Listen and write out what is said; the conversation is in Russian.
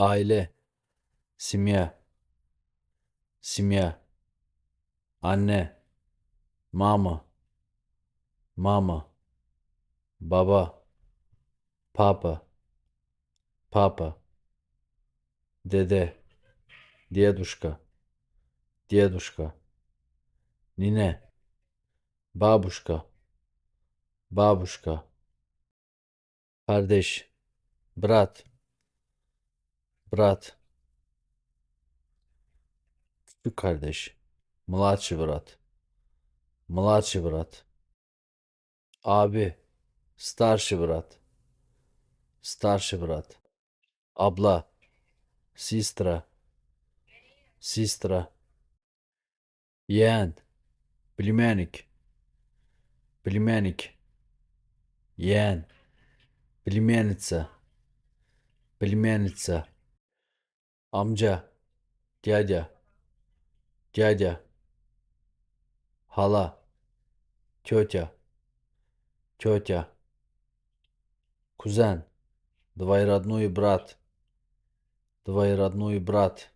Aile. Семья. Семья. Anne. Mama. Mama. Baba. Papa. Papa. Dede. Дедушка. Дедушка. Nine. Бабушка. Бабушка. Kardeş. Brat. Brat. Küçük kardeş. Mладший брат. Младший брат. Abi. Старший брат. Старший брат. Abla. Систра. Систра. Yeğen. Племянник. Племянник. Yeğen. Племянница. Племянница. Amca. Дядя. Дядя. Hala. Тетя. Тетя. Кузен. Двоюродной брат. Двоюродной брат.